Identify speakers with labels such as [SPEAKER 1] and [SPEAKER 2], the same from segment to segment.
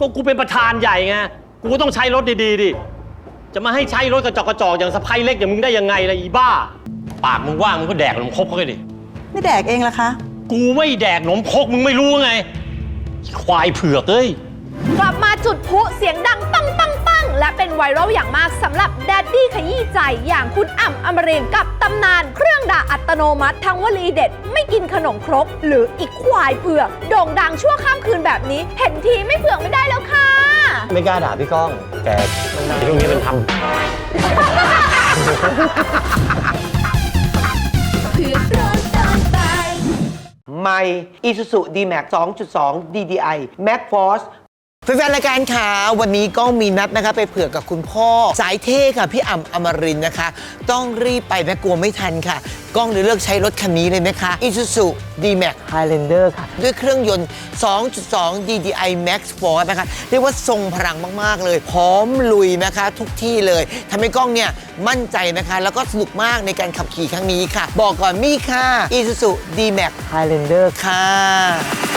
[SPEAKER 1] ก็กูเป็นประธานใหญ่ไง กูก็ต้องใช้รถดีๆดิ จะมาให้ใช้รถกระจอกกระจอกอย่างสะพายเล็กอย่างมึงได้ยังไงล่ะอีบ้า ปากมึงว่างมึงก็แดกขนมครกเขาไปดิ
[SPEAKER 2] ไม่แดกเองละคะ
[SPEAKER 1] กูไม่แดกขนมครกมึงไม่รู้ไงอีควายเผือกเอ้ย
[SPEAKER 3] กลับมาจุดพลุเสียงดังปังปังปัง และเป็นไวรัลอย่างมากสำหรับแดดดี้ขยี้ใจอย่างคุณอ่ำอมรินทร์กับตำนานเครื่องด่าอัตโนมัติทั้งวลีเด็ด ไม่กินขนมครก หรืออีกควายเผือกโด่งดังชั่วข้ามคืนแบบนี้ เห็นทีไม่เผือกไม่ได้แล้วค่ะ
[SPEAKER 1] ไม่กล้าด่าพี่ก้อง แกช่วงนี้มันทำ
[SPEAKER 4] ใหม่ Isuzu D-Max 2.2 DDI Max Force แฟนๆรายการข่าววันนี้ก็มีนัดนะคะไปเผื่อกับคุณพ่อ สายเท่ค่ะ พี่อ่ำอมรินทร์นะคะ ต้องรีบไปแม่กลัวไม่ทันค่ะ กล้องเลยเลือกใช้รถคันนี้เลยนะคะ Isuzu D-Max Highlander ค่ะ ด้วยเครื่องยนต์ 2.2 DDI Max Force นะคะ เรียกว่าทรงพลังมาก ๆ เลย พร้อมลุยนะคะทุกที่เลยทำให้กล้องเนี่ย มั่นใจนะคะ แล้วก็สนุกมากในการขับขี่ครั้งนี้ค่ะ บอกก่อนมี่ค่ะ Isuzu D-Max Highlander ค่ะ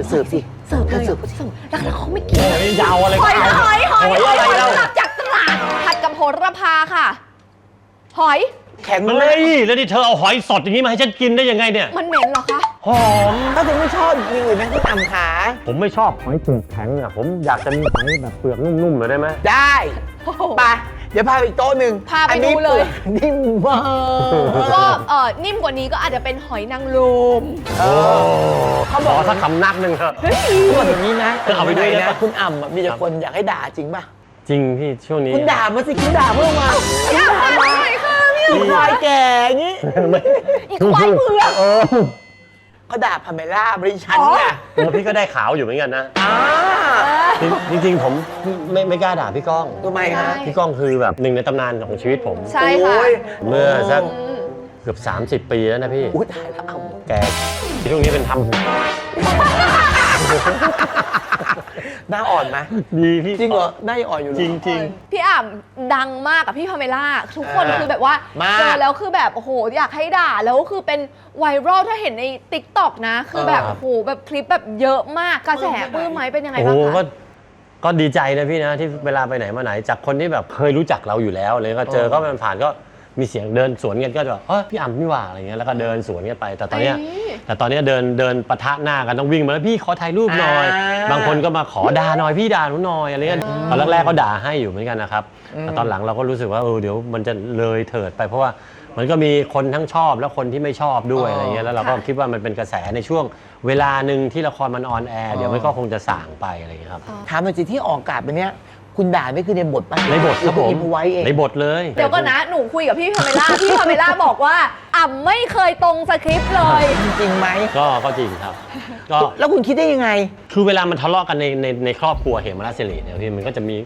[SPEAKER 3] ร์ฟหอยเสิร์ฟ
[SPEAKER 4] เสิร์ฟสิ
[SPEAKER 3] เสิร์ฟเลย
[SPEAKER 4] เสิร์ฟ
[SPEAKER 3] เสิร์ฟแล้วเขาไม่กิน
[SPEAKER 1] หอยยาวอะไร
[SPEAKER 3] ห
[SPEAKER 1] ก็
[SPEAKER 3] อย
[SPEAKER 1] เอา
[SPEAKER 3] หอยหอย
[SPEAKER 1] หอยอะไรเรา
[SPEAKER 3] กลับจากตลาดผัดกับโหระพาค่ะ หอย
[SPEAKER 4] แข็ง
[SPEAKER 1] มัน
[SPEAKER 4] มา
[SPEAKER 1] เล
[SPEAKER 4] ก
[SPEAKER 1] ยแล้วนี่เธอเอาหอยสดอย่างนี้มาให้ฉันกินได้ยังไงเนี่ย
[SPEAKER 3] มันเหม็นเหรอคะ
[SPEAKER 1] หอม
[SPEAKER 4] ถ้าคุณไม่ชอบมีอื่นไหมคุณอ่ำขา
[SPEAKER 1] ผมไม่ชอบหอยเปลือกแข็งอะผมอยากจะมีหอยแบบเปลือกนุ่มๆหน่อยได้ไหม
[SPEAKER 4] ได้
[SPEAKER 3] โอ้โห
[SPEAKER 4] ไป เดี๋ยวพาไปอีกโต๊ะหนึ่ง
[SPEAKER 3] พาไป
[SPEAKER 4] อันนี้
[SPEAKER 3] ดูเลย
[SPEAKER 4] ปกนิ่มมาก
[SPEAKER 3] ก็เออนิ่มกว่านี้ก็อาจจะเป็นหอยนางรม
[SPEAKER 4] เออ
[SPEAKER 1] เขาบอกสักคำนักหนึ่งเถอะ
[SPEAKER 4] พูดอย่างนี้นะ
[SPEAKER 1] เอาไปด้วยได้
[SPEAKER 4] นะ
[SPEAKER 1] ปะ
[SPEAKER 4] คุณอ่ำอะมีแต่คนอยากให้ด่าจริงป่ะ
[SPEAKER 1] จริงพี่ช่วงนี้
[SPEAKER 4] คุณด่ามาสิคุณด่าเพื่อมา
[SPEAKER 3] อยากมาหน่อยค่ะพี่
[SPEAKER 4] อีควายแก่อย่างนี้
[SPEAKER 3] อีกควายเผือก
[SPEAKER 1] เออ
[SPEAKER 4] เขาด่าพาเมล่าบริชัน
[SPEAKER 3] อ๋อ
[SPEAKER 4] เนี่ย
[SPEAKER 1] เออพี่ก็ได้ขาวอยู่เหมือนกันนะ
[SPEAKER 4] อ่า
[SPEAKER 1] จริงจริงๆผมไม่ไม่กล้าด่าพี่ก้อง
[SPEAKER 4] ทำไมฮะ
[SPEAKER 1] พี่ก้องคือแบบหนึ่งในตำนานของชีวิตผม
[SPEAKER 3] ใช่ค่ะ
[SPEAKER 4] โอ้ย
[SPEAKER 1] เมื่อสัก
[SPEAKER 3] อืม
[SPEAKER 1] เกือบ 30 ปีแล้วนะพี่
[SPEAKER 4] อุ้ยตายแล้วอ่
[SPEAKER 1] แกช่วงนี้เป็นทำ
[SPEAKER 4] หน้าอ่อนไหมำ
[SPEAKER 1] ดีพี่
[SPEAKER 4] จริงเหรอหน้ายังอ่อนอยู่เหรอ
[SPEAKER 1] จริงจริง
[SPEAKER 3] พี่อ่ำดังมากกับพี่พาเมล่าทุกคน
[SPEAKER 4] อ่า
[SPEAKER 3] คือแบบว่า
[SPEAKER 4] มา
[SPEAKER 3] เจอแล้วคือแบบโอ้โหอยากให้ด่าแล้วคือเป็นไวรัลถ้าเห็นในติ๊กต็อกนะ คือแบบ
[SPEAKER 4] เออ
[SPEAKER 3] โอ้โหแบบคลิปแบบเยอะมากกระแสปลื้มไหมเป็นยังไง
[SPEAKER 1] โอ้โห
[SPEAKER 3] บ้าง
[SPEAKER 1] ก็
[SPEAKER 3] คะ
[SPEAKER 1] ก็ดีใจนะพี่นะที่เวลาไปไหนมาไหน จากคนที่แบบเคยรู้จักเราอยู่แล้วเลยก็เจอก็มันผ่านก็ มีเสียงเดินสวนกันก็จะแบบเออพี่อ่ำพี่หว่าอะไรเงี้ยแล้วก็เดินสวนกันไป แต่ตอนเนี้ย
[SPEAKER 3] เอ้ย
[SPEAKER 1] แต่ตอนเนี้ยเดินเดินปะทะหน้ากันต้องวิ่งมาแล้วพี่ขอถ่ายรูปหน่อย
[SPEAKER 4] อ่า
[SPEAKER 1] บางคนก็มาขอด่าหน่อยพี่ด่าหนูหน่อยอะไรเงี้ย
[SPEAKER 4] อืม
[SPEAKER 1] ตอนแรกๆก็ด่าให้อยู่เหมือนกันนะครับ
[SPEAKER 4] อืม
[SPEAKER 1] แต่ตอนหลังเราก็รู้สึกว่าเออเดี๋ยวมันจะเลยเถิดไปเพราะว่ามันก็มีคนทั้งชอบและคนที่ไม่ชอบด้วยอะไรเงี้ยแล้วเราก็คิดว่ามันเป็นกระแสในช่วงเวลาหนึ่งที่ละครมันออนแอร์เดี๋ยวมันก็คงจะส่างไปอะไรเงี้ยครับ
[SPEAKER 4] ถามหน่อยสิที่ออกอากาศไปเนี้ย คุณด่าไม่คือในบทป่ะ
[SPEAKER 1] ในบทครับผม
[SPEAKER 4] อินไว้เอง
[SPEAKER 1] ในบทเลย
[SPEAKER 3] เดี๋ยวก่อนนะ หนูคุยกับพี่พาเมล่า พี่พาเมล่าบอกว่าอ่ำไม่เคยตรงสคริปต์เลย
[SPEAKER 4] จริงไหม
[SPEAKER 1] ก็ก็จริงครับ ก็
[SPEAKER 4] แล้วคุณคิดได้ยังไง
[SPEAKER 1] คือเวลามันทะเลาะกันในในในครอบครัวเหมราชสิริเนี่ยพี่มันก็จะมี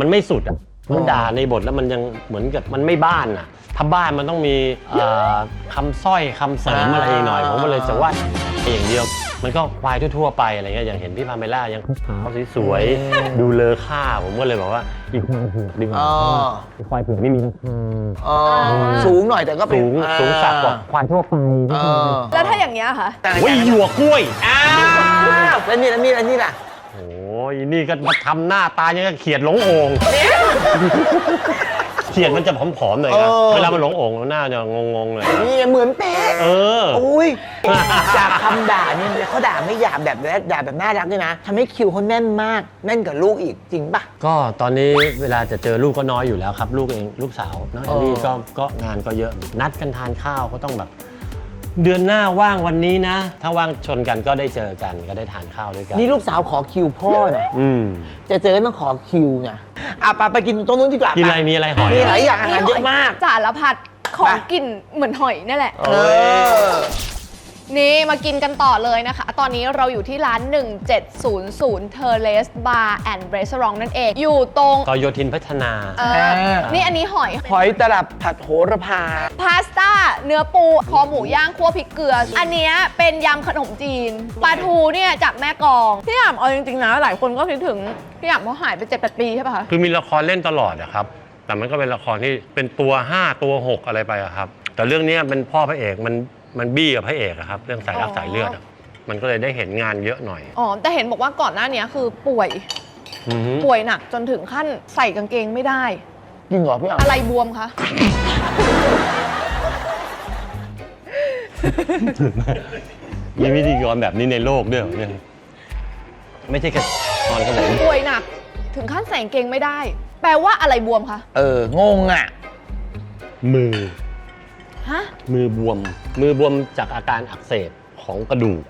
[SPEAKER 1] มันไม่สุดอะ มันด่าในบทแล้วมันยังเหมือนกับมันไม่บ้านอะ ถ้าบ้านมันต้องมีเอ่อคำสร้อยคำเสริมอะไรอีกหน่อย ผมก็เลยจะว่าอย่างเดียว มันก็ควายทั่วๆไปอะไรเงี้ยอย่างเห็นพี่พาเมล่ายังขาวสวยๆดูเลอค่า ผมก็เลยบอกว่าอีกควายเผือกดีกว่า
[SPEAKER 4] อ๋อ
[SPEAKER 1] อีกควายเผือกไม่มีราคา
[SPEAKER 4] อ๋อสูงหน่อยแต่ก็เป็น
[SPEAKER 1] สูง
[SPEAKER 4] อ่า
[SPEAKER 1] สูงสักกว่าควายทั่วไป
[SPEAKER 4] เออ
[SPEAKER 3] แล้วถ้าอย่างเงี้ยค่ะ
[SPEAKER 4] แต่ละ
[SPEAKER 1] โอ้ยหยวกกล้วย
[SPEAKER 4] อ้าวแล้วนี่แล้วนี่แล้วนี่ล่ะ
[SPEAKER 1] โอ้ ยนี่ก็มาทำหน้าตายังกับเขียดหลงโอ่งเขียดมันจะผอมๆหน่อยนะ
[SPEAKER 4] เออ
[SPEAKER 1] เวลามันหลงโอ่งแล้วหน้าจะงงๆเลย
[SPEAKER 4] นี่เหมือนเป๊ะ
[SPEAKER 1] เออ
[SPEAKER 4] อุ้ยจากคำด่าเนี่ยเขาด่าไม่หยาบแบบแรกด่าแบบน่ารักด้วยนะทำให้คิวเขาแน่นมากแน่นกับลูกอีกจริงป่ะ
[SPEAKER 1] ก็ตอนนี้เวลาจะเจอลูกก็น้อยอยู่แล้วครับ ลูกเองลูกสาวน้องแอ
[SPEAKER 4] อ๋
[SPEAKER 1] น
[SPEAKER 4] อ
[SPEAKER 1] นี่ก็ก็งานก็เยอะ นัดกันทานข้าวก็ต้องแบบ เดือนหน้าว่างวันนี้นะ ถ้าว่างชนกันก็ได้เจอกันก็ได้ทานข้าวด้วยกัน
[SPEAKER 4] นี่ลูกสาวขอคิวพ่อนะ
[SPEAKER 1] อืม
[SPEAKER 4] จะเจอต้องขอคิวนะอะไปไปกินตรงนู้นดีกว่า
[SPEAKER 1] กิน
[SPEAKER 4] ป
[SPEAKER 1] อะไรมีอะไรหอย
[SPEAKER 4] มีหลายอย่างอาหารเยอะมาก
[SPEAKER 3] สารพัดของ
[SPEAKER 4] ไป
[SPEAKER 3] กลิ่นเหมือนหอยนั่นแหละ
[SPEAKER 4] เออ
[SPEAKER 3] นนะหนูคุยกับพี่พาเมล่าพี่พาเมล่าบอกว่าอ่ำไม่เคยตรงสคริปต์เลย
[SPEAKER 1] นี่
[SPEAKER 3] พี่พาเมล่าบอกว่าอ่ำไม่เคยตรงสคริปต์เลย
[SPEAKER 4] เออ
[SPEAKER 3] นี่มากินกันต่อเลยนะคะ ตอนนี้เราอยู่ที่ร้าน 1700 Terrace Bar and Restaurant นั่นเอง อยู่ตรง
[SPEAKER 1] ซอยโยธินพัฒนา
[SPEAKER 3] เออ นี่อันนี้หอย
[SPEAKER 4] หอยตลับผัดโหระพา
[SPEAKER 3] พาสต้า เนื้อปู คอหมูย่างคั่วพริกเกลือ อันเนี้ยเป็นยำขนมจีน ปลาทูเนี่ยจากแม่กลอง พี่หยำเอาจริงๆนะ หลายคนก็คิดถึง พี่หยำเขาหายไปเจ็ดแปดปีใช่ปะคะ
[SPEAKER 1] คือมีละครเล่นตลอดอะครับ แต่มันก็เป็นละครที่เป็นตัว 5 ตัว 6 อะไรไปอะครับ แต่เรื่องเนี้ยเป็นพ่อพระเอกมัน มันบี้กับพระเอกอะครับ เรื่องสายรัก
[SPEAKER 3] อ๋อ
[SPEAKER 1] สายเลือดอะมันก็เลยได้เห็นงานเยอะหน่อย
[SPEAKER 3] อ๋อแต่เห็นบอกว่าก่อนหน้าเนี้ยคือป่วย
[SPEAKER 1] อือหือ
[SPEAKER 3] ป่วยหนักจนถึงขั้นใส่กางเกงไม่ได้
[SPEAKER 4] จริงเหรอพี่อะ
[SPEAKER 3] อะไรบวมคะ
[SPEAKER 1] มีวิธีกรแบบนี้ในโลกด้วยเหรอเนี่ยไม่ใช่แค่ตอนครับผม
[SPEAKER 3] ป่วยหนักถึงขั้นใส่กางเกงไม่ได้ แปลว่าอะไรบวมคะ
[SPEAKER 4] เออ งงอะ
[SPEAKER 1] มือ
[SPEAKER 3] ฮะ
[SPEAKER 1] มือบวม มือบวมจากอาการอักเสบของกระดูก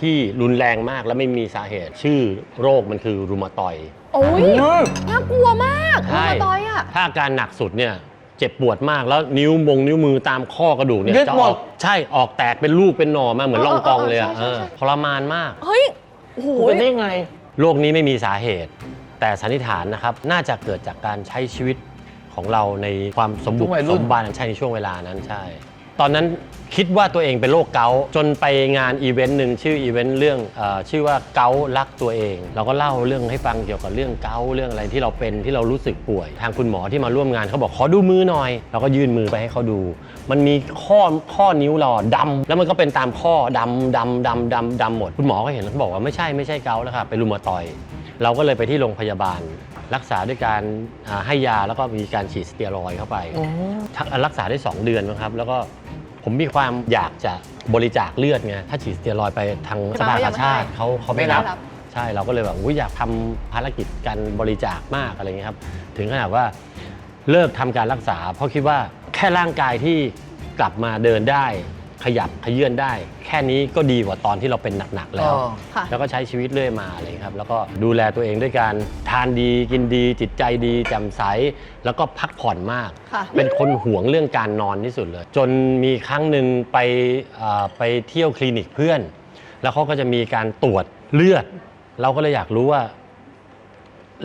[SPEAKER 1] ที่รุนแรงมากและไม่มีสาเหตุ ชื่อโรคมันคือรูมาตอยด์
[SPEAKER 3] โอ้ย
[SPEAKER 4] อืม
[SPEAKER 3] น่ากลัวมาก
[SPEAKER 1] ใช่
[SPEAKER 3] รูมาตอยด์อะ
[SPEAKER 1] ถ้าอาการหนักสุดเนี่ยเจ็บปวดมากแล้วนิ้วมงนิ้วมือตามข้อกระดูกเนี่ย
[SPEAKER 4] ยืด
[SPEAKER 1] จะ
[SPEAKER 4] หม
[SPEAKER 1] อ
[SPEAKER 4] ด
[SPEAKER 1] อกใช่ออกแตกเป็นลูกเป็นหน่อมาเหมือนล่องกองเลยอะ
[SPEAKER 3] เออเออ
[SPEAKER 1] เอ
[SPEAKER 3] ใช่
[SPEAKER 1] อ
[SPEAKER 3] ใช่
[SPEAKER 1] ทรมานมาก
[SPEAKER 3] เฮ้ยโอ้โห
[SPEAKER 4] เป็นได้ไง
[SPEAKER 1] โรคนี้ไม่มีสาเหตุ แต่สันนิษฐานนะครับ น่าจะเกิดจากการใช้ชีวิต ของเราในความสมบุก
[SPEAKER 4] ช่วงวัยรุ่
[SPEAKER 1] ส
[SPEAKER 4] น
[SPEAKER 1] มบันใช่ในช่วงเวลานั้นใช่ ตอนนั้นคิดว่าตัวเองเป็นโรคเกาต์จนไปงานอีเวนต์หนึ่งชื่ออีเวนต์เรื่องเออชื่อว่าเการักตัวเอง เราก็เล่าเรื่องให้ฟังเกี่ยวกับเรื่องเกาต์เรื่องอะไรที่เราเป็นที่เรารู้สึกป่วย ทางคุณหมอที่มาร่วมงานเขาบอกขอดูมือหน่อยเราก็ยื่นมือไปให้เขาดู มันมีข้อข้อนิ้วเราอะดำแล้วมันก็เป็นตามข้อดำดำดำดำดำหมดคุณหมอก็เห็นแล้วเขาบอกว่าไม่ใช่ไม่ใช่เกาต์แล้วครับเป็นรูมาตอยด์เราก็เลยไปที่โรงพยาบาล รักษาด้วยการอ่าให้ยาแล้วก็มีการฉีดสเตียรอยด์เข้าไป ทักรักษาได้ 2 เดือนนะครับ แล้วก็ผมมีความอยากจะบริจาคเลือดไงถ้าฉีดสเตียรอยด์ไปทางสภากาชาติเขาเขาไม่รับ
[SPEAKER 3] ไม่รับ
[SPEAKER 1] ใช่เราก็เลยแบบอุ๊ยอยากทำภารกิจการบริจาคมากอะไรเงี้ยครับ ถึงขนาดว่าเลิกทำการรักษา เพราะคิดว่าแค่ร่างกายที่กลับมาเดินได้ ขยับขยื่นได้ แค่นี้ก็ดีกว่าตอนที่เราเป็นหนักๆแล้ว
[SPEAKER 4] อ๋อ
[SPEAKER 3] ค่ะ
[SPEAKER 1] แล้วก็ใช้ชีวิตเรื่อยมาอะไรอย่างเลยครับ แล้วก็ดูแลตัวเองด้วยการทานดีกินดีจิตใจดีแจ่มใส แล้วก็พักผ่อนมาก
[SPEAKER 3] ค่ะ
[SPEAKER 1] เป็นคนห่วงเรื่องการนอนที่สุดเลย จนมีครั้งหนึ่งไปอ่าไปเที่ยวคลินิกเพื่อน แล้วเขาก็จะมีการตรวจเลือด เราก็เลยอยากรู้ว่า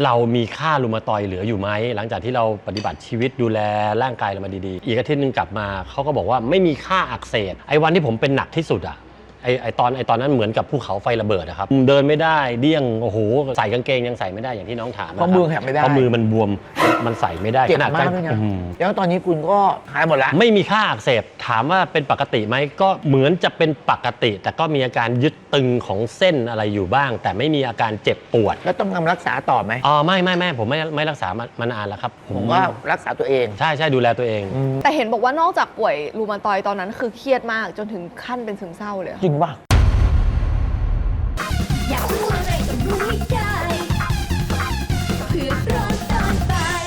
[SPEAKER 1] เรามีค่ารูมาตอยเหลืออยู่ไหมหลังจากที่เราปฏิบัติชีวิตดูแลร่างกายเรามาดีๆ อีกอาทิตย์หนึงกลับมาเขาก็บอกว่าไม่มีค่าอักเสบไอ้วันที่ผมเป็นหนักที่สุดอะ ไอ้ไอ้ตอนไอ้ตอนนั้นเหมือนกับภูเขาไฟระเบิดอะครับเดินไม่ได้เดี้ยงโอ้โหใส่กางเกงยังใส่ไม่ได้อย่างที่น้องถามะ
[SPEAKER 4] เพราะมือแขนไม่ได้
[SPEAKER 1] เพราะมือมันบวมมันใส่ไม่ได้
[SPEAKER 4] เจ็บ
[SPEAKER 1] ขนาด
[SPEAKER 4] มากด้วยนะ
[SPEAKER 1] อื้อหือ
[SPEAKER 4] แล้วตอนนี้คุณก็หายหมดแล้ว
[SPEAKER 1] ไม่มีค่าอักเสบถามว่าเป็นปกติไหมก็เหมือนจะเป็นปกติ แต่ก็มีอาการยึดตึงของเส้นอะไรอยู่บ้าง แต่ไม่มีอาการเจ็บปวด
[SPEAKER 4] แล้วต้องทำรักษาต่อไหม
[SPEAKER 1] อ๋อไม่ไม่ไม่ผมไม่ไม่รักษามามานานแล้วครับ
[SPEAKER 4] ผมก็รักษาตัวเอง
[SPEAKER 1] ใช่ใช่ดูแลตัวเอง
[SPEAKER 3] แต่เห็นบอกว่านอกจากป่วยรูมาตอยด์ตอนนั้นคือเครียดมากจนถึงขั้นเป็นซึมเศร้าเลยอะ
[SPEAKER 4] จริงป่ะ
[SPEAKER 2] อยากรู้อะไรก็รู้ให้ได้เพื่อร้อนตอนตาย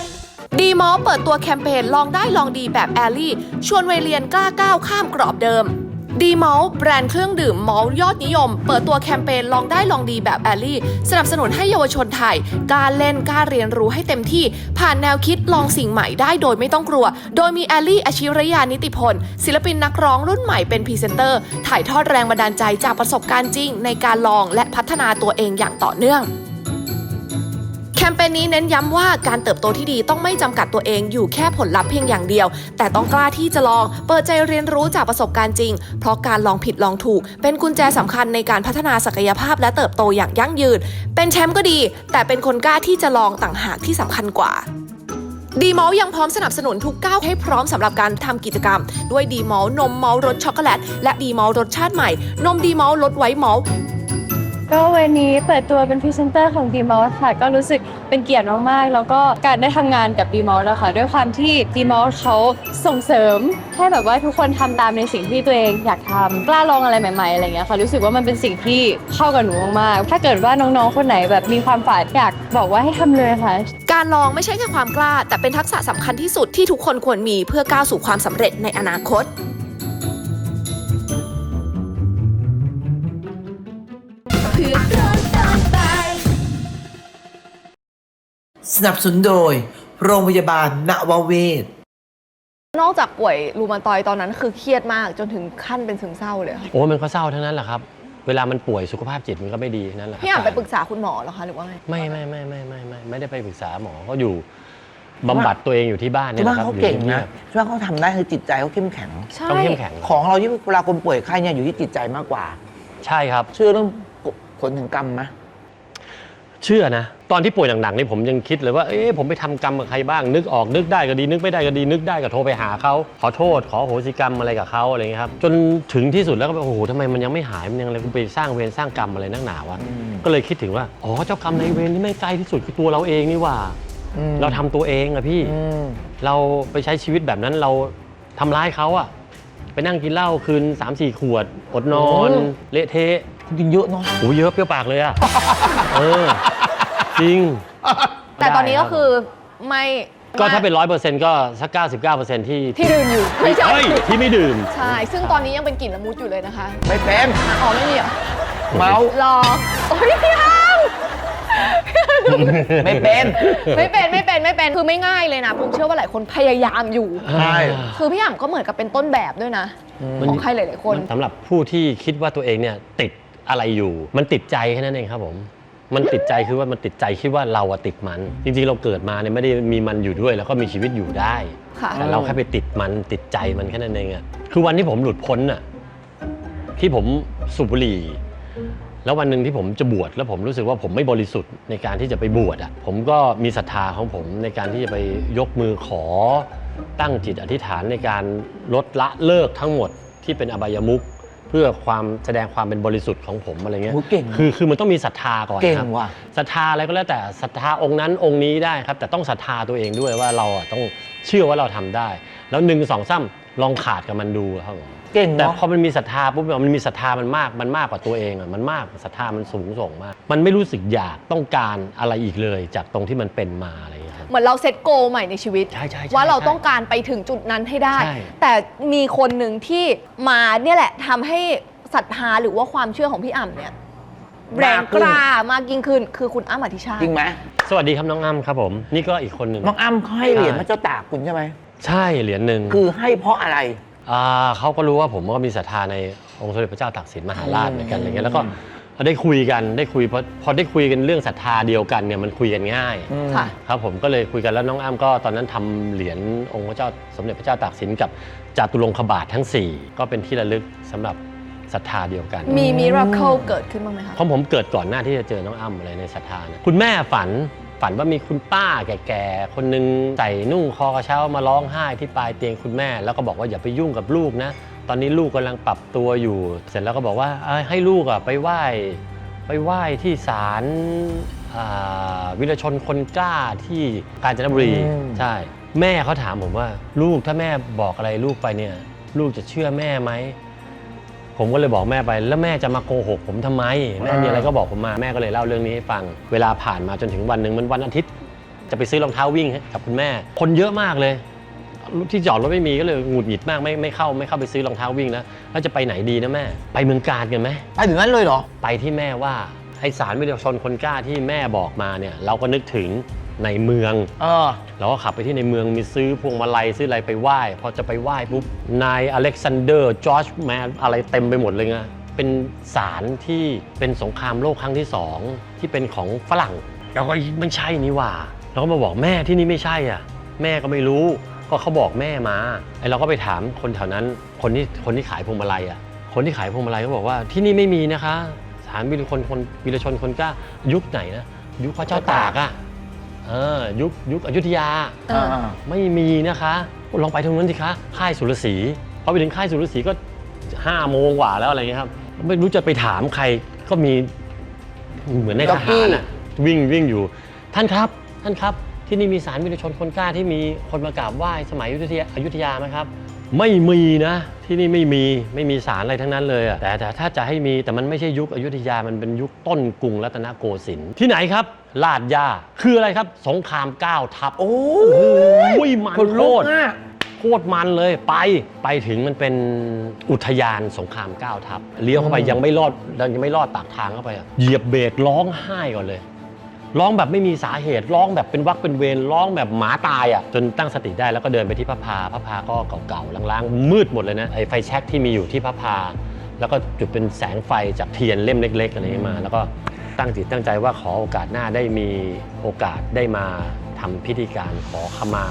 [SPEAKER 3] ดีมอลเปิดตัวแคมเปญลองได้ลองดีแบบแอลลี่ ชวนวัยเรียนกล้าก้าวข้ามกรอบเดิม ดีมอลแบรนด์เครื่องดื่มมอลยอดนิยม เปิดตัวแคมเปญลองได้ลองดีแบบแอลลี่ สนับสนุนให้เยาวชนไทยกล้ารเล่นกล้ารเรียนรู้ให้เต็มที่ ผ่านแนวคิดลองสิ่งใหม่ได้โดยไม่ต้องกลัว โดยมีแอลลี่อชิรยานิติพล ศิลปินนักร้องรุ่นใหม่เป็นพรีเซนเตอร์ ถ่ายทอดแรงบันดาลใจจากประสบการณ์จริง ในการลองและพัฒนาตัวเองอย่างต่อเนื่อง มเปญนี้เน้นย้ำว่าการเติบโตที่ดีต้องไม่จำกัดตัวเองอยู่แค่ผลลัพธ์เพียงอย่างเดียว แต่ต้องกล้าที่จะลอง เปิดใจเรียนรู้จากประสบการณ์จริง เพราะการลองผิดลองถูก เป็นกุญแจสำคัญในการพัฒนาศักยภาพและเติบโตอย่างยั่งยืน เป็นแชมป์ก็ดี แต่เป็นคนกล้าที่จะลองต่างหากที่สำคัญกว่าดีมอลยังพร้อมสนับสนุนทุกก้าวให้พร้อมสำหรับการทำกิจกรรม ด้วยดีมอลนมมอลรสช็อกโกแลต และดีมอลรสชาติใหม่ นมดีมอลรสไวท์มอล
[SPEAKER 5] ก็วันนี้เปิดตัวเป็นพรีเซนเตอร์ของ d m o l ค่ะ ก็รู้สึกเป็นเกียรติมากๆ แล้วก็การได้ทำงานกับ d m o l แล้วค่ะด้วยความที่ d m o l เขาส่งเสริม ให้แบบว่าทุกคนทำตามในสิ่งที่ตัวเองอยากทำกล้าลองอะไรใหม่ๆอะไรเงี้ยค่ะรู้สึกว่ามันเป็นสิ่งที่เข้ากับหนูมากๆถ้าเกิดว่าน้องๆคนไหนแบบมีความฝันอยากบอกว่าให้ทำเลยค่ะ
[SPEAKER 3] การลองไม่ใช่แค่ความกล้า แต่เป็นทักษะสำคัญที่สุดที่ทุกคนควรมีเพื่อก้าวสู่ความสำเร็จในอนาคต
[SPEAKER 4] สนับสนุนโดย โรงพยาบาลนวเวศ
[SPEAKER 3] นอกจากป่วยรูมาตอยด์ตอนนั้นคือเครียดมากจนถึงขั้นเป็นซึมเศร้าเลยเหรอค่ะ
[SPEAKER 1] โอ้มันก็เศร้าทั้งนั้นแหละครับ เวลามันป่วยสุขภาพจิตมันก็ไม่ดีทั้งนั้นแหละครับ
[SPEAKER 3] พี่อ่านไปปรึกษาคุณหมอเหรอคะหรือว่าไง
[SPEAKER 1] ไม่ไม่ไม่ไม่ไม่ไม่ไม่ได้ไปปรึกษาหมอก็อยู่บำบัดตัวเองอยู่ที่บ้านเนี่
[SPEAKER 4] ที่
[SPEAKER 1] ย
[SPEAKER 4] ว่า
[SPEAKER 1] นะครับ
[SPEAKER 4] เขา
[SPEAKER 1] อยู่
[SPEAKER 4] เก่ง
[SPEAKER 1] งีย
[SPEAKER 4] นะ
[SPEAKER 1] บ
[SPEAKER 4] ที่ว่าเขาทำได้คือจิตใจเขาเข้มแข็ง
[SPEAKER 3] ใช่
[SPEAKER 1] ต้องเข้มแข็ง
[SPEAKER 4] ของเราที่เวลาคนป่วยไข้เนี่ยอยู่ที่จิตใจมากกว่า
[SPEAKER 1] ใช่ครับ
[SPEAKER 4] เชื่อเรื่องผลถึงกรรมไหม
[SPEAKER 1] เชื่อนะ ตอนที่ป่วยหนักๆนี่ผมยังคิดเลยว่าเอ๊ะผมไปทำกรรมกับใครบ้างนึกออกนึกได้ก็ดีนึกไม่ได้ก็ดีนึกได้ก็โทรไปหาเขาขอโทษ ขอโหสิกรรมอะไรกับเขาอะไรเงี้ยครับจนถึงที่สุดแล้วก็แบบโอ้โหทำไมมันยังไม่หายมันยังอะไรกูไปสร้างเวรสร้างกรรมอะไรนักหนาวะก็เลยคิดถึงว่าอ๋อเจ้ากรรมในายเวรที่ไม่ไกลที่สุดคือตัวเราเองนี่หว่า
[SPEAKER 4] อืม
[SPEAKER 1] เราทำตัวเองอะพี่
[SPEAKER 4] อืม
[SPEAKER 1] เราไปใช้ชีวิตแบบนั้นเราทำร้ายเขาอะไปนั่งกินเหล้าคืน3 4 ขวด อดนอน เละเทะ
[SPEAKER 4] กินเยอะเนาะ
[SPEAKER 1] โอ้เยอะเปรี้ยวปากเลยอะเออ จริง
[SPEAKER 3] แต่ตอนนี้ก็คือไม่
[SPEAKER 1] ก็ถ้าเป็นร้อยเปอร์เซ็นต์ก็สักเก้าสิบเก้าเปอร์เซ็นต์ที่
[SPEAKER 3] ที่ดื่มอยู่ไม่ใช่
[SPEAKER 1] เฮ้ยที่ไม่ดื่ม
[SPEAKER 3] ใช่ ซึ่งตอนนี้ยังเป็นกลิ่นละมุดอยู่เลยนะคะ
[SPEAKER 4] ไม่เป็น
[SPEAKER 3] อ๋อไม่มีเหรอ
[SPEAKER 4] เมา
[SPEAKER 3] รอโอ้ยพี่ฮัม
[SPEAKER 4] ไม่เป็น
[SPEAKER 3] ไม่เป็นไม่เป็นไม่เป็นคือไม่ง่ายเลยนะผมเชื่อว่าหลายคนพยายามอยู่
[SPEAKER 4] ใช่
[SPEAKER 3] คือพี่หยำก็เหมือนกับเป็นต้นแบบด้วยนะ
[SPEAKER 1] มัน
[SPEAKER 3] ของใครหลาย ๆ คน
[SPEAKER 1] สำหรับผู้ที่คิดว่าตัวเองเนี่ยติดอะไรอยู่ มันติดใจแค่นั้นเองครับผม มันติดใจคือว่ามันติดใจคิดว่าเราอะติดมัน จริงๆเราเกิดมาเนี่ยไม่ได้มีมันอยู่ด้วย แล้วก็มีชีวิตอยู่ได้
[SPEAKER 3] ค่ะ
[SPEAKER 1] แต่เราแค่ไปติดมันติดใจมันแค่นั้นเองอะคือวันที่ผมหลุดพ้นอะที่ผมสูบบุหรี่ แล้ววันหนึ่งที่ผมจะบวชแล้วผมรู้สึกว่าผมไม่บริสุทธิ์ในการที่จะไปบวชอะผมก็มีศรัทธาของผมในการที่จะไปยกมือขอตั้งจิตอธิษฐานในการลดละเลิกทั้งหมดที่เป็นอบายมุข เพื่อความแสดงความเป็นบริสุทธิ์ของผมอะไรเงี้ย
[SPEAKER 4] โอ้เก่ง
[SPEAKER 1] คือคือมันต้องมีศรัทธาก่อน
[SPEAKER 4] เก่ง
[SPEAKER 1] ครับ
[SPEAKER 4] ว่ะ
[SPEAKER 1] ศรัทธาอะไรก็แล้วแต่ศรัทธาองค์นั้นองค์นี้ได้ครับ แต่ต้องศรัทธาตัวเองด้วยว่าเราอะต้องเชื่อว่าเราทำได้ แล้วหนึ่งสองซ้ำลองขาดกับมันดูครับผม
[SPEAKER 4] เก่ง
[SPEAKER 1] แต่
[SPEAKER 4] เนาะ
[SPEAKER 1] พอมันมีศรัทธาปุ๊บมันมีศรัทธามันมากมันมากกว่าตัวเองอะมันมากศรัทธามันสูงส่งมาก มันไม่รู้สึกอยากต้องการอะไรอีกเลย จากตรงที่มันเป็นมาอะไรอย่างเงี้ยครับ
[SPEAKER 3] เหมือนเราเซตโกใหม่ในชีวิต
[SPEAKER 1] ใช่ใช่ใช่
[SPEAKER 3] ว่าเรา
[SPEAKER 1] ใช่
[SPEAKER 3] ต้องการไปถึงจุดนั้นให้ได้
[SPEAKER 1] ใช่
[SPEAKER 3] แต่มีคนหนึ่งที่มาเนี่ยแหละทำให้ศรัทธาหรือว่าความเชื่อของพี่อ่ำเนี่ยแรงกล้ามากยิ่งขึ้นคือคุณอ้ำอธิชาติ
[SPEAKER 4] จริงไหม
[SPEAKER 1] สวัสดีครับน้องอ้ำครับผม นี่ก็อีกคนหนึ่ง
[SPEAKER 4] น้องอ้ำเขาให้เหรียญพระเจ้าตากคุณใช่ไหม
[SPEAKER 1] ใช่เหรียญหนึ่ง
[SPEAKER 4] คือให้เพราะอะไร
[SPEAKER 1] อ่าเขาก็รู้ว่าผมก็มีศรัทธาในองค์สมเด็จพระเจ้าตากสินมหาราชเหมือนกันอะไรเงี้ยแล้วก็ได้คุยกันได้คุยพอพอได้คุยกันเรื่องศรัทธาเดียวกันเนี่ยมันคุยกันง่าย
[SPEAKER 3] ค่ะ
[SPEAKER 1] ครับผมก็เลยคุยกันแล้วน้องอ้ำก็ตอนนั้นทำเหรียญองค์พระเจ้าสมเด็จพระเจ้าตากสินกับจาตุรงคบาททั้ง 4 ก็เป็นที่ระลึกสำหรับศรัทธาเดียวกัน
[SPEAKER 3] มีมิราเคิลเกิดขึ้นบ้างไหมคะ
[SPEAKER 1] เพราะผมเกิดก่อนหน้าที่จะเจอน้องอ้ำอะไรในศรัทธานะคุณแม่ฝัน ฝันว่ามีคุณป้าแก่ๆ คนหนึงใส่นุ่งคอกระเช้ามาร้องไห้ที่ปลายเตียงคุณแม่ แล้วก็บอกว่าอย่าไปยุ่งกับลูกนะ ตอนนี้ลูกกำลังปรับตัวอยู่ เสร็จแล้วก็บอกว่าเอ้ยให้ลูกอะไปไหว้ไปไหว้ที่ศาลอ่าวิรชนคนกล้าที่กาญจนบุรี
[SPEAKER 4] อืม
[SPEAKER 1] ใช่ แม่เขาถามผมว่า ลูกถ้าแม่บอกอะไรลูกไปเนี่ย ลูกจะเชื่อแม่ไหม ผมก็เลยบอกแม่ไป แล้วแม่จะมาโกหกผมทำไม แม่มีอะไรก็บอกผมมาแม่ก็เลยเล่าเรื่องนี้ให้ฟัง เวลาผ่านมาจนถึงวันหนึ่งมันวันอาทิตย์ จะไปซื้อรองเท้าวิ่งให้กับคุณแม่ คนเยอะมากเลย ที่จอดรถไม่มีก็เลยหงุดหงิดมากไม่ไม่เข้าไม่เข้าไปซื้อรองเท้าวิ่งนะแล้วจะไปไหนดีนะแม่ ไปเมืองการกันไหม
[SPEAKER 4] ไปถึงนั้นเลยเหรอ
[SPEAKER 1] ไปที่แม่ว่าไอสารวิทยาชนคนกล้าที่แม่บอกมาเนี่ยเราก็นึกถึง ในเมือง
[SPEAKER 4] เออ
[SPEAKER 1] เราก็ขับไปที่ในเมืองมีซื้อพวงมาลัยซื้ออะไรไปไหว้ พอจะไปไหว้ปุ๊บนายอเล็กซานเดอร์จอร์จแมนอะไรเต็มไปหมดเลยไงเป็นสารที่เป็นสงครามโลกครั้งที่สองที่เป็นของฝรั่งเราก็ไม่ใช่นี่หว่าเราก็มาบอกแม่ที่นี่ไม่ใช่อะ แม่ก็ไม่รู้ก็เขาบอกแม่มาไอเราก็ไปถามคนแถวนั้นคนที่คนที่ขายพวงมาลัยอะ คนที่ขายพวงมาลัยก็บอกว่าที่นี่ไม่มีนะคะสารวิรชนคนวิรชนคนกล้ายุคไหนนะยุคพระเจ้าตากอะ เออยุคยุคอยุธยา
[SPEAKER 3] เออ
[SPEAKER 1] ไม่มีนะคะ ลองไปตรงนั้นสิคะค่ายสุรศรีพอไปถึงค่ายสุรศรีก็ห้าโมงกว่าแล้วอะไรเงี้ยครับ ไม่รู้จะไปถามใครก็มีเหมือนในทหารน่ะวิ่งวิ่งอยู่ ท่านครับท่านครับที่นี่มีสารวิรชนคนกล้าที่มีคนมากราบไหว้สมัยอยุธยาอยุธยาไหมครับ ไม่มีนะ ที่นี่ไม่มีไม่มีสารอะไรทั้งนั้นเลยอะแต่แต่ถ้าจะให้มีแต่มันไม่ใช่ยุคอยุธยามันเป็นยุคต้นกรุงรัตนโกสินทร์ที่ไหนครับลาดยาคืออะไรครับ สงครามเก้าทัพ
[SPEAKER 4] โอ้
[SPEAKER 1] โอ้ยมัน
[SPEAKER 4] คน
[SPEAKER 1] โค
[SPEAKER 4] ลุก
[SPEAKER 1] ตร
[SPEAKER 4] อะ
[SPEAKER 1] โคตรมันเลยไปไปถึงมันเป็นอุทยานสงครามเก้าทัพเลี้ยวเข้าไปยังไม่รอดยังไม่รอดปากทางเข้าไปอะเหยียบเบรกร้องไห้ก่อนเลย ร้องแบบไม่มีสาเหตุร้องแบบเป็นวักเป็นเวรร้องแบบหมาตายอะจนตั้งสติได้แล้วก็เดินไปที่พระพาพระพาก็เก่าๆล้างๆมืดหมดเลยนะไอ้ไฟแช็กที่มีอยู่ที่พระพา แล้วก็จุดเป็นแสงไฟจากเทียนเล่มเล็ก ๆ อะไรอย่างนี้มา แล้วก็ตั้งจิตตั้งใจว่าขอโอกาสหน้าได้มีโอกาสได้มาทำพิธีการขอขมา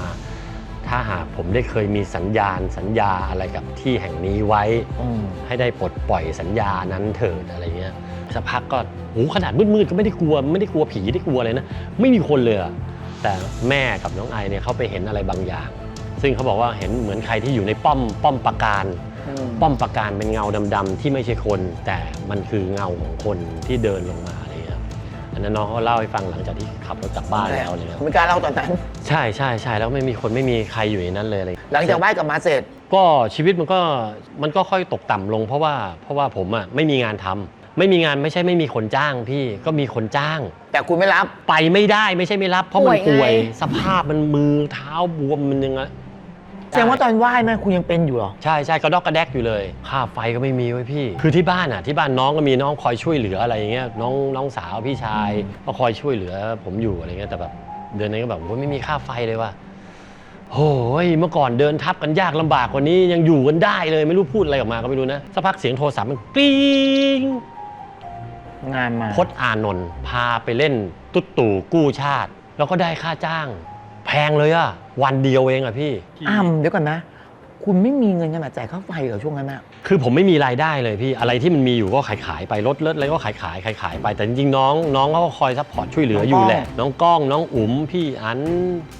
[SPEAKER 1] ถ้าหากผมได้เคยมีสัญญาณสัญญาอะไรกับที่แห่งนี้ไว้ให้ได้ปลดปล่อยสัญญานั้นเถิดอะไรเงี้ย สักพักก็โหขนาดมืดๆก็ไม่ได้กลัวไม่ได้กลัวผีได้กลัวเลยนะ ไม่มีคนเลยอะแต่แม่กับน้องไอเนี่ยเขาไปเห็นอะไรบางอย่าง ซึ่งเขาบอกว่าเห็นเหมือนใครที่อยู่ในป้อมป้อมปราการ ป้อมปราการเป็นเงาดำๆที่ไม่ใช่คน แต่มันคือเงาของคนที่เดินลงมาอะไรเงี้ยอันนั้นน้องเขาเล่าให้ฟังหลังจากที่ขับรถกลับบ้านแล้วอะไรเนี่ย
[SPEAKER 4] ไม่กล้าเล่าตอนนั้น
[SPEAKER 1] ใช่ใช่ใช่แล้วไม่มีคนไม่มีใครอยู่ในนั้นเลยอะไร
[SPEAKER 4] หลังจากไหว้กลับมาเสร็จ
[SPEAKER 1] ก็ชีวิตมันก็มันก็ค่อยตกต่ำลง เพราะว่าเพราะว่าผมอะไม่มีงานทำ ไม่มีงานไม่ใช่ไม่มีคนจ้างพี่ก็มีคนจ้าง
[SPEAKER 4] แต่คุณไม่รับ
[SPEAKER 1] ไปไม่ได้ไม่ใช่ไม่รับ เพราะมัน
[SPEAKER 3] ป่
[SPEAKER 1] ป่
[SPEAKER 3] ว
[SPEAKER 1] วย ย
[SPEAKER 3] ไง
[SPEAKER 1] สภาพมันมือเท้าบวมมันยังไง
[SPEAKER 4] แสดงว่าตอนไหว้แม่คุณยังเป็นอยู่เหรอ
[SPEAKER 1] ใช่ใช่กระดอกกระแดกอยู่เลยค่าไฟก็ไม่มีไว้ยพี่ คือที่บ้านอะที่บ้านน้องก็มีน้องคอยช่วยเหลืออะไรอย่างเงี้ยน้องน้องสาวพี่ชายก็คอยช่วยเหลือ ผมอยู่อะไรเงี้ยแต่แบบเดือนนี้ก็แบบโอ้ยไม่มีค่าไฟเลยว่ะโอ้ยเมื่อก่อนเดินทับกันยากลำบากกว่านี้ยังอยู่กันได้เลยไม่รู้พูดอะไรออกมาก็ไม่รู้นะสักพักเสียงโทรศัพท์มันกริ๊ง
[SPEAKER 4] งานมา
[SPEAKER 1] พจน์อานนท์พาไปเล่นตุ๊ดตู่กู้ชาติ แล้วก็ได้ค่าจ้าง แพงเลยอะวันเดียวเองอะพี่
[SPEAKER 4] อ้ำเดี๋ยวก่อนนะ คุณไม่มีเงินขนาดจ่ายค่าไฟเหรอช่วงนั้นอะ
[SPEAKER 1] คือผมไม่มีรายได้เลยพี่อะไรที่มันมีอยู่ก็ขายขายๆไปรถเลิศอะไรก็ขายขายขายขายๆไปแต่จริงๆน้องน้องเขาก็คอยซัพพอร์ตช่วยเหลืออยู่แหละ น้องก้องน้องอุ๋มพี่อัน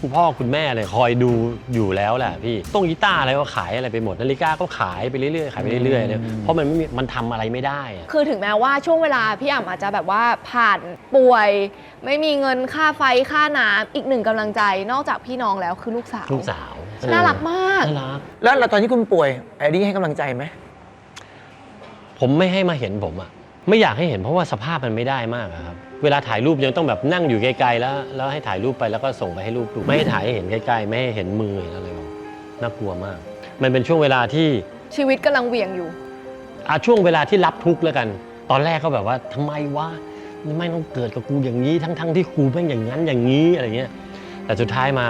[SPEAKER 1] คุณพ่อคุณแม่เลยคอยดูอยู่แล้วแหละพี่ต้องกีตาร์อะไรก็ขายอะไรไปหมดนาฬิกาก็ขายไปเรื่อยๆขายไปเรื่อยๆเนี่ยเพราะมันไม่มีมันทำอะไรไม่ได้อะ
[SPEAKER 3] คือถึงแม้ว่าช่วงเวลาพี่อ่ำอาจจะแบบว่าผ่านป่วย ไม่มีเงินค่าไฟค่าน้ำอีกหนึ่งกำลังใจ นอกจากพี่น้องแล้วคือลูกสาว
[SPEAKER 1] ลูกสาว
[SPEAKER 3] น่ารักมาก
[SPEAKER 1] น่ารัก
[SPEAKER 4] แล้วเราตอนที่คุณป่วยไอ้นี่ให้กำลังใจไหม
[SPEAKER 1] ผมไม่ให้มาเห็นผมอะไม่อยากให้เห็นเพราะว่าสภาพมันไม่ได้มากอะครับเวลาถ่ายรูปยังต้องแบบนั่งอยู่ไกลๆแล้ว แล้วให้ถ่ายรูปไปแล้วก็ส่งไปให้ลูกดูไม่ให้ถ่ายให้เห็นใกล้ๆไม่ให้เห็นมือเห็นอะไรหรอกน่ากลัวมาก มันเป็นช่วงเวลาที่
[SPEAKER 3] ชีวิตกำลังเหวี่ยงอยู่
[SPEAKER 1] อาช่วงเวลาที่รับทุกข์แล้วกัน ตอนแรกก็แบบว่าทำไมวะไม่ต้องเกิดกับกูอย่างนี้ทั้ง ๆ ที่กูแม่งอย่างนั้นอย่างนี้อะไรเงี้ยแต่สุดท้ายมา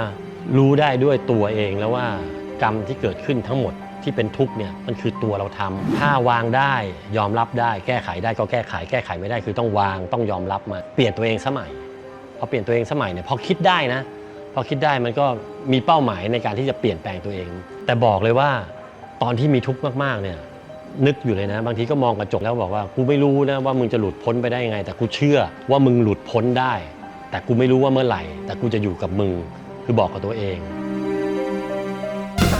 [SPEAKER 1] รู้ได้ด้วยตัวเองแล้วว่ากรรมที่เกิดขึ้นทั้งหมด ที่เป็นทุกข์เนี่ยมันคือตัวเราทำถ้าวางได้ยอมรับได้แก้ไขได้ก็แก้ไข แก้ไขไม่ได้คือต้องวางต้องยอมรับมา เปลี่ยนตัวเองสมัยพอเปลี่ยนตัวเองสมัยเนี่ยพอคิดได้นะ พอคิดได้มันก็มีเป้าหมายในการที่จะเปลี่ยนแปลงตัวเอง แต่บอกเลยว่าตอนที่มีทุกข์มากๆเนี่ยนึกอยู่เลยนะ บางทีก็มองกระจกแล้วบอกว่ากูไม่รู้นะว่ามึงจะหลุดพ้นไปได้ยังไง แต่กูเชื่อว่ามึงหลุดพ้นได้ แต่กูไม่รู้ว่าเมื่อไหร่ แต่กูจะอยู่กับมึงคือบอกกับตัวเอง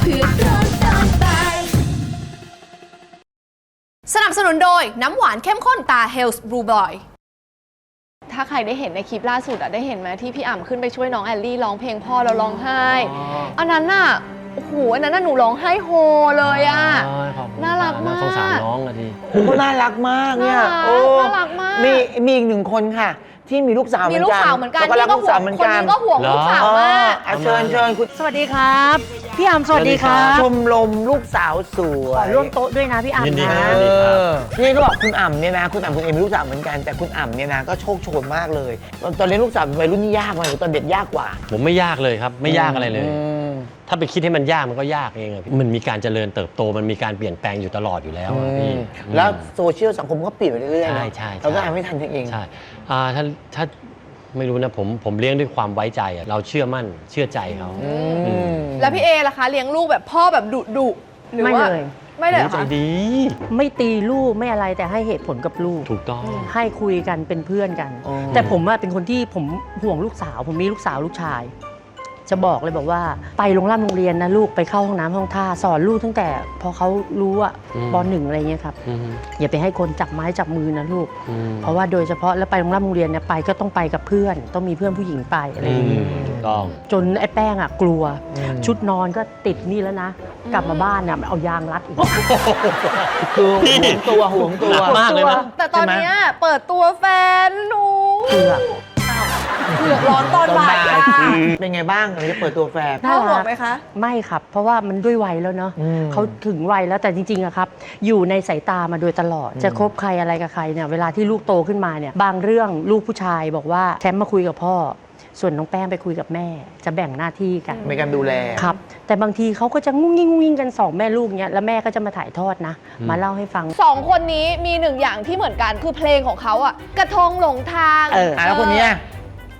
[SPEAKER 2] เพื่อ
[SPEAKER 3] สนับสนุนโดยน้ำหวานเข้มข้นตา Health Blue Boy ถ้าใครได้เห็นในคลิปล่าสุดอะได้เห็นไหมที่พี่อ่ำขึ้นไปช่วยน้องแอลลี่ร้องเพลงพ่อแล้วร้องไห้ อันนั้นน่ะโอ้โหอันนั้นน่ะหนูร้องไห้โฮเลยอะน่ารักมาก
[SPEAKER 1] สงสารน้องอะที
[SPEAKER 4] คุณก็น่ารักมากเนี่ย
[SPEAKER 3] น่ารัก
[SPEAKER 4] โอ้
[SPEAKER 3] น่ารักมาก
[SPEAKER 4] มีมีอีกหนึ่งคนค่ะ ที่มีลูกสาวเหมื
[SPEAKER 3] มี
[SPEAKER 4] อน
[SPEAKER 3] ลูก
[SPEAKER 4] กัน
[SPEAKER 3] สาวเหมือนกัน
[SPEAKER 4] แล้วก็รัก
[SPEAKER 3] นี่
[SPEAKER 4] ลูกสาวเหมือน
[SPEAKER 3] คน
[SPEAKER 4] กัน
[SPEAKER 3] นี้ก็ห่วงลูกสาวมาก
[SPEAKER 4] อะเชิญเชิญคุณ
[SPEAKER 6] สวัสดีครับ พี่อามสวัสดีครับ
[SPEAKER 4] ชมรมลูกสาวสว
[SPEAKER 6] ขอยร่วมโต๊ะด้วยนะพี่อาม
[SPEAKER 1] ยินดี
[SPEAKER 6] นะ
[SPEAKER 1] ครับ
[SPEAKER 4] เออนี่ก็บอกคุณอ่ำเนี่ยนะ คุณอ่ำคุณเอมีลูกสาวเหมือนกันแต่คุณอ่ำเนี่ยนะก็โชคโชนมากเลย ตอนเลี้ยงลูกสาวเป็นวัยรุ่นนี่ยากไหมหรือตอนเด็กยากกว่า
[SPEAKER 1] ผมไม่ยากเลยครับ ไม่ยากอะไรเลย
[SPEAKER 4] ม
[SPEAKER 1] ถ้าไปคิดให้มันยากมันก็ยากเองอะพี่มันมีการเจริญเติบโตมันมีการเปลี่ยนแปลงอยู่ตลอดอยู่แล้วอะพี่
[SPEAKER 4] แล้วโซเชียลสังคมก็เปลี่ยนไปเรื่อยๆ
[SPEAKER 1] ใช่
[SPEAKER 4] เนอะ
[SPEAKER 1] ใช่ใช่
[SPEAKER 4] เราก็อ่านไม่ทันเอง
[SPEAKER 1] ใช่ อ่าถ้าถ้าไม่รู้นะผมผมเลี้ยงด้วยความไว้ใจอะเราเชื่อมั่นเชื่อใจเขา
[SPEAKER 4] อื
[SPEAKER 1] อื
[SPEAKER 4] ม
[SPEAKER 1] ม
[SPEAKER 3] แล้วพี่เอล่ะคะเลี้ยงลูกแบบพ่อแบบดุดุๆหรือ
[SPEAKER 6] ไม่
[SPEAKER 3] ว่า
[SPEAKER 6] เลย
[SPEAKER 3] ไม่เลยเหรอ
[SPEAKER 1] ใจ
[SPEAKER 3] คะ
[SPEAKER 1] ดี
[SPEAKER 6] ไม่ตีลูกไม่อะไรแต่ให้เหตุผลกับลูก
[SPEAKER 1] ถูกต้อง
[SPEAKER 6] ให้คุยกันเป็นเพื่อนกัน
[SPEAKER 4] อ๋อ
[SPEAKER 6] แต่ผมอะเป็นคนที่ผมห่วงลูกสาว ผมมีลูกสาวลูกชาย จะบอกเลยบอกว่า ไปโรงร่ำโรงเรียนนะลูกไปเข้าห้องน้ำห้องท่าสอนลูกตั้งแต่ พอเขารู้อะ
[SPEAKER 1] อืม
[SPEAKER 6] ปหนึ่งอะไรเงี้ยครับ
[SPEAKER 1] อืม
[SPEAKER 6] อย่าไปให้คนจับไม้จับมือนะลูก
[SPEAKER 1] อืม
[SPEAKER 6] เพราะว่าโดยเฉพาะแล้วไปโรงร่ำโรงเรียนเนี่ยไปก็ต้องไปกับเพื่อน ต้องมีเพื่อนผู้หญิงไปอะไร
[SPEAKER 1] อื
[SPEAKER 6] อย่าง
[SPEAKER 1] ม
[SPEAKER 6] เงี้ย
[SPEAKER 1] ถูกต้อง
[SPEAKER 6] จนไอ้แป้งอะกลัว
[SPEAKER 4] อืม
[SPEAKER 6] ชุดนอนก็ติดนี่แล้วนะ กลับมาบ้านเนี่ยเอายางรัดอีก
[SPEAKER 4] คือห่วงตัวห่วงตัว
[SPEAKER 1] หนักมากเลยนะ
[SPEAKER 3] แต่ตอนเนี้ยเปิดตัวแฟนหนู
[SPEAKER 6] เกือบ
[SPEAKER 3] เผือกร้อนตอนบ่ายค่ะ
[SPEAKER 4] เป็นไงบ้างวันนี้เปิดตัวแฟน
[SPEAKER 3] พ่อห่วงไหมคะ
[SPEAKER 6] ไม่ครับ เพราะว่ามันด้วยวัยแล้วเนาะ
[SPEAKER 4] อืม
[SPEAKER 6] เขาถึงวัยแล้วแต่จริงๆอะครับ อยู่ในสายตามาโดยตลอด จะคบใครอะไรกับใครเนี่ยเวลาที่ลูกโตขึ้นมาเนี่ยบางเรื่องลูกผู้ชายบอกว่าแชมป์มาคุยกับพ่อ ส่วนน้องแป้งไปคุยกับแม่ จะแบ่งหน้าที่กัน
[SPEAKER 4] ในการดูแล
[SPEAKER 6] ครับ แต่บางทีเขาก็จะงุ้งงิ้งงุ้งงิ้งกันสองแม่ลูกเนี่ยแล้วแม่ก็จะมาถ่ายทอดนะ
[SPEAKER 1] อืม
[SPEAKER 6] มาเล่าให้ฟัง
[SPEAKER 3] สองคนนี้มีหนึ่งอย่างที่เหมือนกันคือเพลงของเขาอะกระทงหลงทาง
[SPEAKER 6] เออ
[SPEAKER 4] อะแล้วคนเนี้ย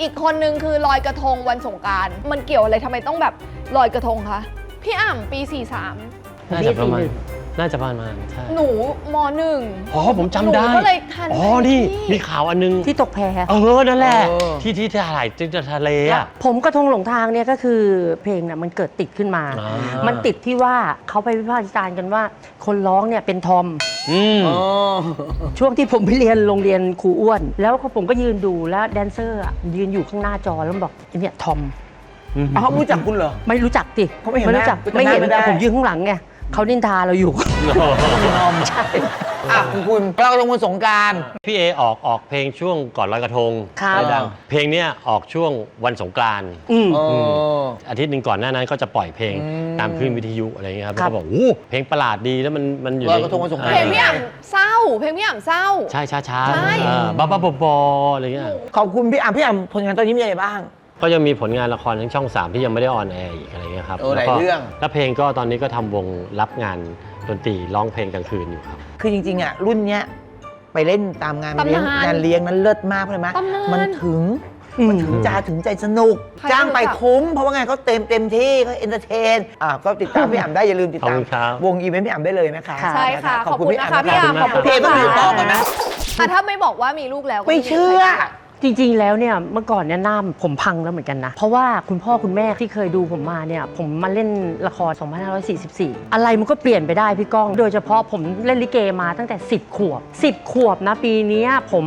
[SPEAKER 3] อีกคนนึงคือลอยกระทงวันสงกรารมันเกี่ยวอะไรทำไมต้องแบบลอยกระทงคะพี่อ่ำปี 43
[SPEAKER 1] น่าจะประมาณ
[SPEAKER 6] BSC
[SPEAKER 1] น่าจะประมาณใช่
[SPEAKER 3] หนูมหนึ่ง
[SPEAKER 1] อ๋อผมจำได้
[SPEAKER 3] หนูก็เลยทัน
[SPEAKER 1] อ๋อนี่
[SPEAKER 3] พี่
[SPEAKER 1] มีข่าวอันนึง
[SPEAKER 6] ที่ตกแพ
[SPEAKER 1] เออนั่นแหละ
[SPEAKER 4] เออ
[SPEAKER 1] ที่ที่ถ่ายที่ทะเลอะ
[SPEAKER 6] ผมกระทงหลงทางเนี่ยก็คือเพลงน่ะมันเกิดติดขึ้นมา
[SPEAKER 1] อ่ามั
[SPEAKER 6] มันติดที่ว่าเขาไปวิพากษ์วิจารณ์กันว่า คนร้องเนี่ยเป็นทอม
[SPEAKER 1] อืม
[SPEAKER 4] อ๋อ
[SPEAKER 6] ช่วงที่ผมไปเรียนโรงเรียนครูอ้วน แล้วผมก็ยืนดูแล้วแดนเซอร์อะยืนอยู่ข้างหน้าจอแล้วบอกเนี่ยทอม
[SPEAKER 4] เอาเขารู้จักคุณเหรอ
[SPEAKER 6] ไม่รู้จักติ
[SPEAKER 4] เขาไม่เห็นหน้า
[SPEAKER 6] รู้จัก
[SPEAKER 4] จำหน้า
[SPEAKER 6] ไม่เห็น
[SPEAKER 4] ไม่ได้
[SPEAKER 6] แต่ผมยืนข้างหลังไง เขานินทาเราอยู่ ใช่
[SPEAKER 4] อะคุณคุณเราตรงวันสงกราร
[SPEAKER 1] พี่เอออกออกเพลงช่วงก่อนลอยกระทง
[SPEAKER 6] ครับ
[SPEAKER 1] ได้ดังเพลงเนี้ยออกช่วงวันสงกรานต์
[SPEAKER 6] อืม
[SPEAKER 4] อ๋อ
[SPEAKER 1] อาทิตย์หนึ่งก่อนหน้านั้นก็จะปล่อยเพลง
[SPEAKER 4] อืม
[SPEAKER 1] ตามคลื่นวิทยุอะไรเงี้ยครับ
[SPEAKER 6] ครั
[SPEAKER 1] แล้ว
[SPEAKER 6] บ
[SPEAKER 1] ก็บอกโอ้เพลงประหลาดดีแล้วมันมันอยู่
[SPEAKER 4] ลอยกระทงวันสงกรานต์
[SPEAKER 3] เพลงพี่อ่ำเศร้า เพลงพี่อ่ำเศร้า
[SPEAKER 1] ใช่ช้าช้า
[SPEAKER 3] ใช่
[SPEAKER 1] บ้าบ้าๆบอๆอะไรเงี้ย
[SPEAKER 4] ขอบคุณพี่อ่ำพี่อ่ำผลงานตอนนี้มีอะไรบ้าง
[SPEAKER 1] ก็ยังมีผลงานละครทั้งช่อง 3 ที่ยังไม่ได้ออนแอร์อีกอะไรเงี้ยครับ
[SPEAKER 4] เออหลาย
[SPEAKER 1] แล้วก็
[SPEAKER 4] เรื่อง
[SPEAKER 1] แล้วเพลงก็ตอนนี้ก็ทำวงรับงานดนตรีร้องเพลงกลางคืนอยู่ครับ
[SPEAKER 4] คือจริง ๆ อะ รุ่นเนี้ยไปเล่นตามงาน
[SPEAKER 3] ตำนาน
[SPEAKER 4] เลี้ยงงานเลี้ยงนั้นเลิศมากเลยไหม
[SPEAKER 3] ตำนาน
[SPEAKER 4] มันถึง
[SPEAKER 6] อืม
[SPEAKER 4] มันถึงใจถึงใจสนุก
[SPEAKER 3] ใคร
[SPEAKER 4] จ้างไป
[SPEAKER 3] รู้จัก
[SPEAKER 4] คุ้ม เพราะว่างานเขาเต็มเต็มที่เขาเอนเตอร์เทนอ่าก็ติดตามพี่อ่ำได้อย่าลืมติดตาม
[SPEAKER 1] ขอบคุณครับ
[SPEAKER 4] วงอีเวนต์พี่อ่ำได้เลยนะคะ
[SPEAKER 6] ค่ะ
[SPEAKER 3] ใช่ค่ะ
[SPEAKER 4] ขอบคุณพี่อ่ำ
[SPEAKER 3] ขอบคุณนะคะพี่อ่ำ
[SPEAKER 4] ขอบคุณพี่เอต้องอยู่ต่อกันนะ
[SPEAKER 3] อะถ้าไม่บอกว่ามีลูกแล้วก็
[SPEAKER 4] ไม่เชื่อ
[SPEAKER 3] ใคร
[SPEAKER 6] จริงๆ แล้วเนี่ยเมื่อก่อนเนี่ยหน้าผมพังแล้วเหมือนกันนะ เพราะว่าคุณพ่อคุณแม่ที่เคยดูผมมาเนี่ยผมมาเล่นละคร 2544 อะไรมันก็เปลี่ยนไปได้พี่ก้อง โดยเฉพาะผมเล่นลิเกมาตั้งแต่ 10 ขวบ 10 ขวบนะปีเนี้ยผม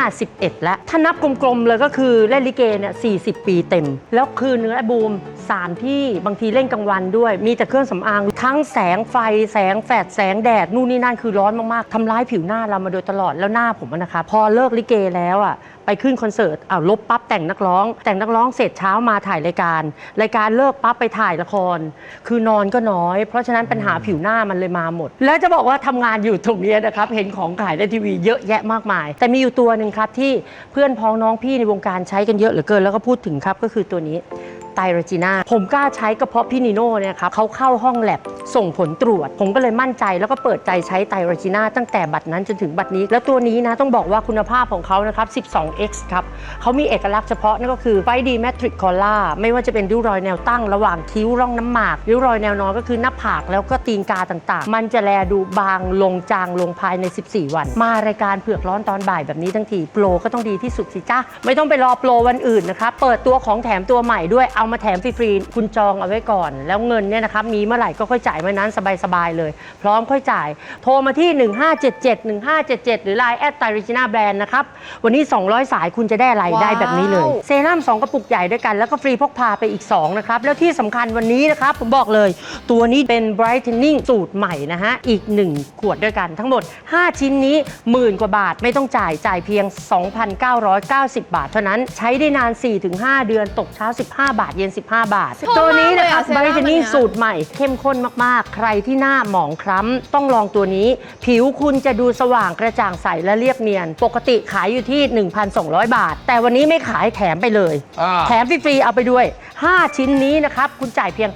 [SPEAKER 6] 51 แล้ว ถ้านับกลมๆ เลยก็คือเล่นลิเกเนี่ย 40 ปีเต็ม แล้วคือเนื้อบูมสามที่บางทีเล่นกลางวันด้วย มีแต่เครื่องสำอางทั้งแสงไฟแสงแฟลชแสงแดดนู่นนี่นั่นคือร้อนมากๆทำร้ายผิวหน้าเรามาโดยตลอดแล้วหน้าผมอะนะคะพอเลิกลิเกแล้วอะไปขึ้นคอนเสิร์ตอ้าวลบปั๊บแต่งนักร้อง แต่งนักร้องเสร็จเช้ามาถ่ายรายการ รายการเลิกปั๊บไปถ่ายละคร คือนอนก็น้อย เพราะฉะนั้นปัญหาผิวหน้ามันเลยมาหมด แล้วจะบอกว่าทำงานอยู่ตรงเนี้ยนะครับ เห็นของขายในทีวีเยอะแยะมากมาย แต่มีอยู่ตัวหนึ่งครับที่เพื่อนพ้องน้องพี่ในวงการใช้กันเยอะเหลือเกินแล้วก็พูดถึงครับก็คือตัวนี้ไตรจีน่าผมกล้าใช้ก็เพราะพี่นิโน่เนี่ยครับเขาเข้าห้องแลบส่งผลตรวจ ผมก็เลยมั่นใจแล้วก็เปิดใจใช้ไตรจีน่าตั้งแต่บัดนั้นจนถึงบัดนี้ แล้วตัวนี้นะต้องบอกว่าคุณภาพของเขานะครับ 12x ครับเขามีเอกลักษณ์เฉพาะนั่นก็คือไฟดีแมทริกคอล่าไม่ว่าจะเป็นริ้วรอยแนวตั้งระหว่างคิ้วร่องน้ำหมากริ้วรอยแนวนอนก็คือหน้าผากแล้วก็ตีนกาต่างๆ มันจะแลดูบางลงจางลงภายใน 14 วัน มารายการเผือกร้อนตอนบ่ายแบบนี้ทั้งทีโปรก็ต้องดีที่สุดสิจ้าไม่ต้องไปรอโปรวันอื่นนะครับเปิดตัวของแถมตัวใหม่ด้วยเอามาแถมฟรีๆคุณจองเอาไว้ก่อน แล้วเงินเนี่ยนะครับมีเมื่อไหร่ก็ค่อยจ่ายเมื่อนั้นสบายๆเลย พร้อมค่อยจ่าย โทรมาที่ 1577 1577 หรือ Line แอดไตริจิน่าแบรนด์นะครับ วันนี้ 200 สายคุณจะได้อะไร
[SPEAKER 3] ว้าว
[SPEAKER 6] ได้แบบนี้เลยเซรั่ม2 กระปุกใหญ่ด้วยกัน แล้วก็ฟรีพกพาไปอีก 2 นะครับ แล้วที่สำคัญวันนี้นะครับ ผมบอกเลย ตัวนี้เป็น brightening สูตรใหม่นะฮะ อีก 1 ขวดด้วยกันทั้งหมด 5 ชิ้นนี้หมื่นกว่าบาทไม่ต้องจ่ายจ่ายเพียง 2,990 บาท เท่านั้นใช้ได้นาน 4-5 เดือนตกเช้า 15 บาทเย็น 15 บาท
[SPEAKER 3] ชอบ
[SPEAKER 6] ตัวนี้นะครับ
[SPEAKER 3] มากเลยอะเซรั่มอันเนี้
[SPEAKER 6] brightening
[SPEAKER 3] ย
[SPEAKER 6] สูตรใหม่เข้มข้นมากๆ ใครที่หน้าหมองคล้ำต้องลองตัวนี้ ผิวคุณจะดูสว่างกระจ่างใสและเรียบเนียน ปกติขายอยู่ที่ 1,200 บาท แต่วันนี้ไม่ขายแถมไปเลย
[SPEAKER 4] อ่า
[SPEAKER 6] แถมฟรีๆเอาไปด้วย 5 ชิ้นนี้นะครับ คุณจ่ายเพียง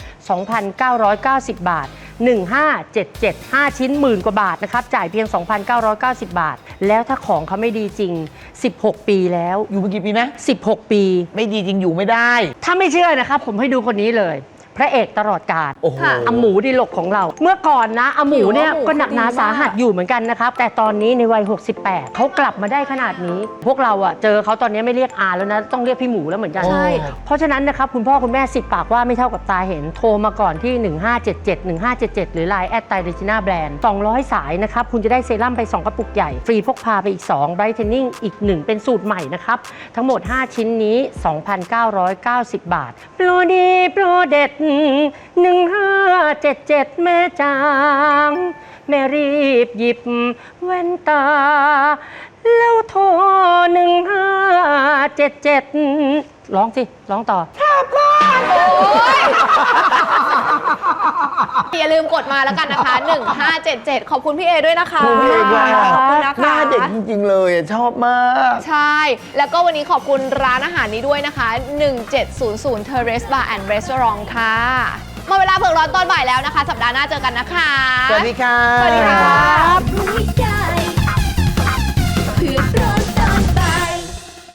[SPEAKER 6] 2,990 บาท 1577 5 ชิ้นหมื่นกว่าบาทนะครับจ่ายเพียง 2,990 บาท แล้วถ้าของเขาไม่ดีจริง 16 ปีแล้ว
[SPEAKER 4] อยู่มากี่ปีนะ
[SPEAKER 6] 16 ปี
[SPEAKER 4] ไม่ดีจริงอยู่ไม่ได้
[SPEAKER 6] ถ้าไม่เชื่อนะครับผมให้ดูคนนี้เลย พระเอกตลอดกาล
[SPEAKER 4] โอ้โห
[SPEAKER 3] ค่ะ
[SPEAKER 6] อาหมูดีหลกของเรา เมื่อก่อนนะอาหมูเนี่ย
[SPEAKER 3] หิวอาหมู
[SPEAKER 6] ก็หนักหนา
[SPEAKER 3] ดีมาก
[SPEAKER 6] สาหัสอยู่เหมือนกันนะครับ แต่ตอนนี้ในวัย 68 เขากลับมาได้ขนาดนี้ พวกเราอะเจอเขาตอนนี้ไม่เรียกอาแล้วนะ ต้องเรียกพี่หมูแล้วเหมือนกัน
[SPEAKER 4] ใช่
[SPEAKER 6] เพราะฉะนั้นนะครับ คุณพ่อคุณแม่สิบปากว่าไม่เท่ากับตาเห็นโทรมาก่อนที่ 1577 1577 หรือ Line แอดไตรจิน่าแบรนด์200 สายนะครับ คุณจะได้เซรั่มไป 2 กระปุกใหญ่ ฟรีพกพาไปอีก2 Brightening อีก 1 เป็นสูตรใหม่นะครับ ทั้งหมด 5 ชิ้นนี้ 2,990 บาท โปรดี โปรเด็ดหนึ่งห้าเจ็ดเจ็ดแม่จาง แม่รีบหยิบแว่นตา แล้วโทร1577ร้องสิ ร้องต่อ
[SPEAKER 3] อย่าลืมกดมาแล้วกันนะคะ 1577 ขอบคุณพี่เอด้วยนะคะ
[SPEAKER 4] ขอบคุณพี่เอกด้วย
[SPEAKER 3] ขอบคุณนะคะ
[SPEAKER 4] หน้าเด็กจริงๆเลยอะชอบมาก
[SPEAKER 3] ใช่ แล้วก็วันนี้ขอบคุณร้านอาหารนี้ด้วยนะคะ 1700 Terrace Bar and Restaurant ค่ะหมาเวลาเผือกร้อนตอนบ่ายแล้วนะคะ สัปดาห์หน้าเจอกันนะคะ
[SPEAKER 4] สวัสดีค่ะ
[SPEAKER 3] สวัสดีค่ะ
[SPEAKER 2] รู้ไม่ได้ เดือดร้อน